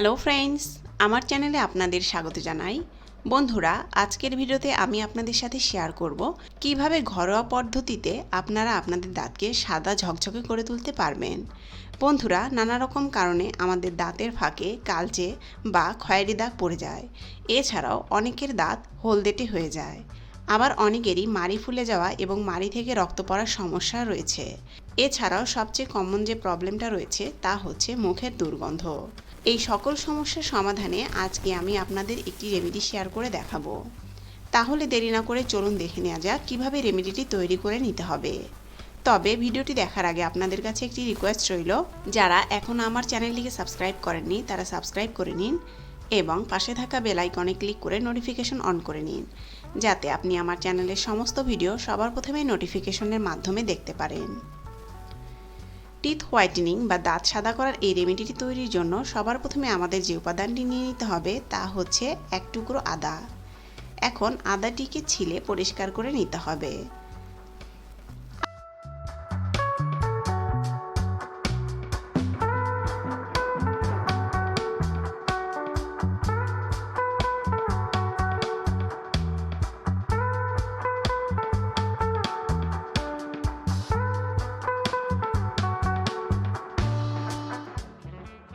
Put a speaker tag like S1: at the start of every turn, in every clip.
S1: Hello friends আমার চ্যানেলে আপনাদের স্বাগত জানাই। বন্ধুরা, আজকের ভিডিওতে আমি আপনাদের সাথে শেয়ার করব কীভাবে ঘরোয়া পদ্ধতিতে আপনারা আপনাদের দাঁতকে সাদা ঝকঝকে করে তুলতে পারবেন। বন্ধুরা, নানা রকম কারণে আমাদের দাঁতের ফাঁকে কালচে বা খয়েরি দাগ পড়ে যায়। এছাড়াও অনেকের দাঁত হলদেটে হয়ে যায়। আবার অনেকেরই মাড়ি ফুলে যাওয়া এবং মাড়ি থেকে রক্ত পড়ার সমস্যা রয়েছে। এছাড়াও সবচেয়ে কমন যে প্রবলেমটা রয়েছে তা হচ্ছে মুখের দুর্গন্ধ। এই সকল সমস্যার সমাধানে আজকে আমি আপনাদের একটি রেমেডি শেয়ার করে দেখাবো। তাহলে দেরি না করে চলুন দেখে নেওয়া যাক কীভাবে রেমেডিটি তৈরি করে নিতে হবে। তবে ভিডিওটি দেখার আগে আপনাদের কাছে একটি রিকোয়েস্ট রইল, যারা এখনও আমার চ্যানেলটিকে সাবস্ক্রাইব করেননি তারা সাবস্ক্রাইব করে নিন এবং পাশে থাকা বেল আইকনে ক্লিক করে নোটিফিকেশন অন করে নিন, যাতে আপনি আমার চ্যানেলের সমস্ত ভিডিও সবার প্রথমে নোটিফিকেশনের মাধ্যমে দেখতে পারেন। টিথ হোয়াইটেনিং বা দাঁত সাদা করার এই রেমেডিটি তৈরির জন্য সবার প্রথমে আমাদের যে উপাদানটি নিয়ে নিতে হবে তা হচ্ছে এক টুকরো আদা। এখন আদাটিকে ছিলে পরিষ্কার করে নিতে হবে।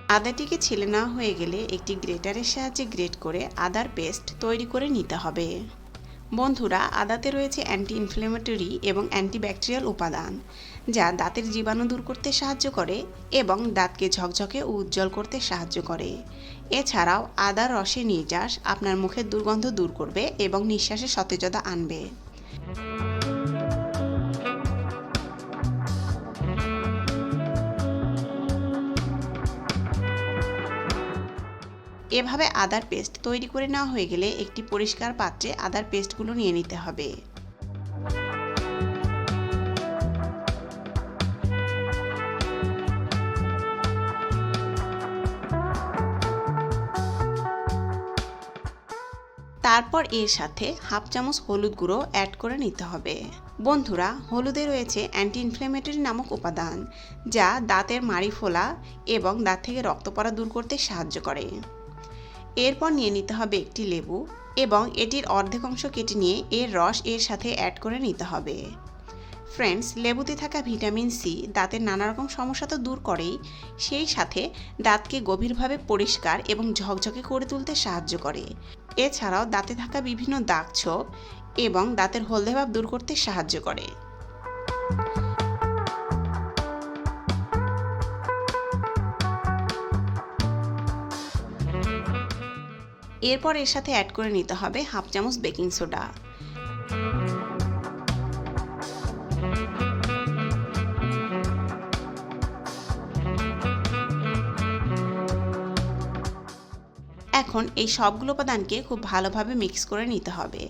S1: আদাটিকে ছিলে নেওয়া হয়ে গেলে একটি গ্রেটারের সাহায্যে গ্রেট করে আদার পেস্ট তৈরি করে নিতে হবে। বন্ধুরা, আদাতে রয়েছে অ্যান্টি ইনফ্লেমেটরি এবং অ্যান্টিব্যাকটেরিয়াল উপাদান, যা দাঁতের জীবাণু দূর করতে সাহায্য করে এবং দাঁতকে ঝকঝকে ও উজ্জ্বল করতে সাহায্য করে। এছাড়াও, আদার রসে নির্যাস আপনার মুখের দুর্গন্ধ দূর করবে এবং নিঃশ্বাসে সতেজতা আনবে। এভাবে আদার পেস্ট তৈরি করে নেওয়া হয়ে গেলে একটি পরিষ্কার পাত্রে আদার পেস্টগুলো নিয়ে নিতে হবে। তারপর এর সাথে হাফ চামচ হলুদ গুঁড়ো অ্যাড করে নিতে হবে। বন্ধুরা, হলুদে রয়েছে অ্যান্টি ইনফ্লেমেটরি নামক উপাদান, যা দাঁতের মাড়ি ফোলা এবং দাঁত থেকে রক্ত পড়া দূর করতে সাহায্য করে। এরপর নিয়ে নিতে হবে একটি লেবু এবং এটির অর্ধেক অংশ কেটে নিয়ে এর রস এর সাথে অ্যাড করে নিতে হবে। ফ্রেন্ডস লেবুতে থাকা ভিটামিন সি দাঁতের নানা রকম সমস্যা তো দূর করেই, সেই সাথে দাঁতকে গভীরভাবে পরিষ্কার এবং ঝকঝকে করে তুলতে সাহায্য করে। এছাড়াও দাঁতে থাকা বিভিন্ন দাগ ছোপ এবং দাঁতের হলদে ভাব দূর করতে সাহায্য করে। এরপর এর সাথে অ্যাড করে নিতে হবে হাফ চামচ বেকিং সোডা। এখন এই সবগুলো উপাদানকে খুব ভালোভাবে মিক্স করে নিতে হবে।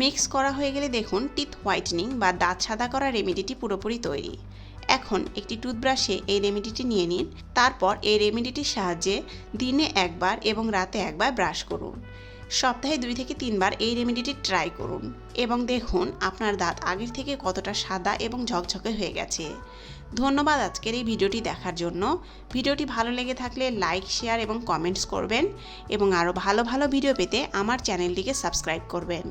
S1: মিক্স করা হয়ে গেলে দেখুন টিথ হোয়াইটনিং বা দাঁত সাদা করা রেমেডিটি পুরোপুরি তৈরি। এখন একটি টুথব্রাশে এই রেমেডিটি নিয়ে নিন। তারপর এই রেমেডিটির সাহায্যে দিনে একবার এবং রাতে একবার ব্রাশ করুন। সপ্তাহে দুই থেকে তিনবার এই রেমেডিটি ট্রাই করুন এবং দেখুন আপনার দাঁত আগের থেকে কতটা সাদা এবং ঝকঝকে হয়ে গেছে। ধন্যবাদ আজকের এই ভিডিওটি দেখার জন্য। ভিডিওটি ভালো লেগে থাকলে লাইক শেয়ার এবং কমেন্টস করবেন এবং আরও ভালো ভালো ভিডিও পেতে আমার চ্যানেলটিকে সাবস্ক্রাইব করবেন।